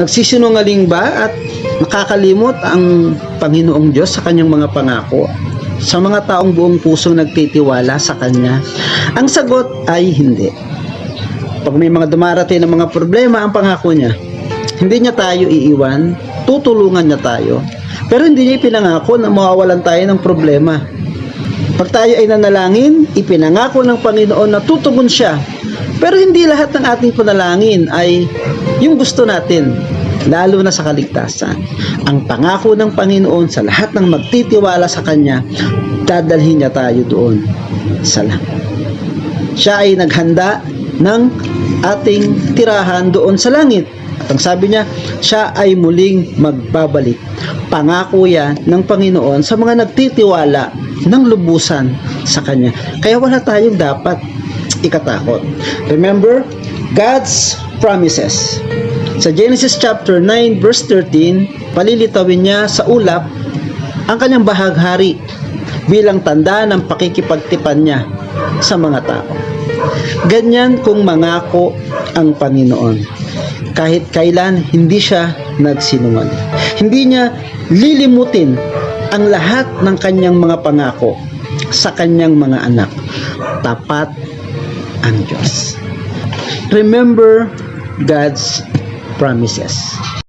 Nagsisinungaling ba at nakakalimot ang Panginoong Diyos sa kanyang mga pangako? Sa mga taong buong puso nagtitiwala sa Kanya? Ang sagot ay hindi. Pag may mga dumarating ng mga problema, ang pangako niya, hindi niya tayo iiwan, tutulungan niya tayo. Pero hindi niya ipinangako na mawawalan tayo ng problema. Pag tayo ay nanalangin, ipinangako ng Panginoon na tutugon siya. Pero hindi lahat ng ating panalangin ay yung gusto natin, lalo na sa kaligtasan. Ang pangako ng Panginoon sa lahat ng magtitiwala sa Kanya, dadalhin niya tayo doon sa langit. Siya ay naghanda ng ating tirahan doon sa langit. At ang sabi niya, siya ay muling magbabalik. Pangako yan ng Panginoon sa mga nagtitiwala ng lubusan sa Kanya. Kaya wala tayong dapat ikatakot. Remember, God's promises. Sa Genesis chapter 9 verse 13, palilitawin niya sa ulap ang kanyang bahaghari bilang tanda ng pakikipagtipan niya sa mga tao. Ganyan kung mangako ang Panginoon. Kahit kailan hindi siya nagsinungaling. Hindi niya lilimutin ang lahat ng kanyang mga pangako sa kanyang mga anak. Tapat ang Diyos. Remember God's promises.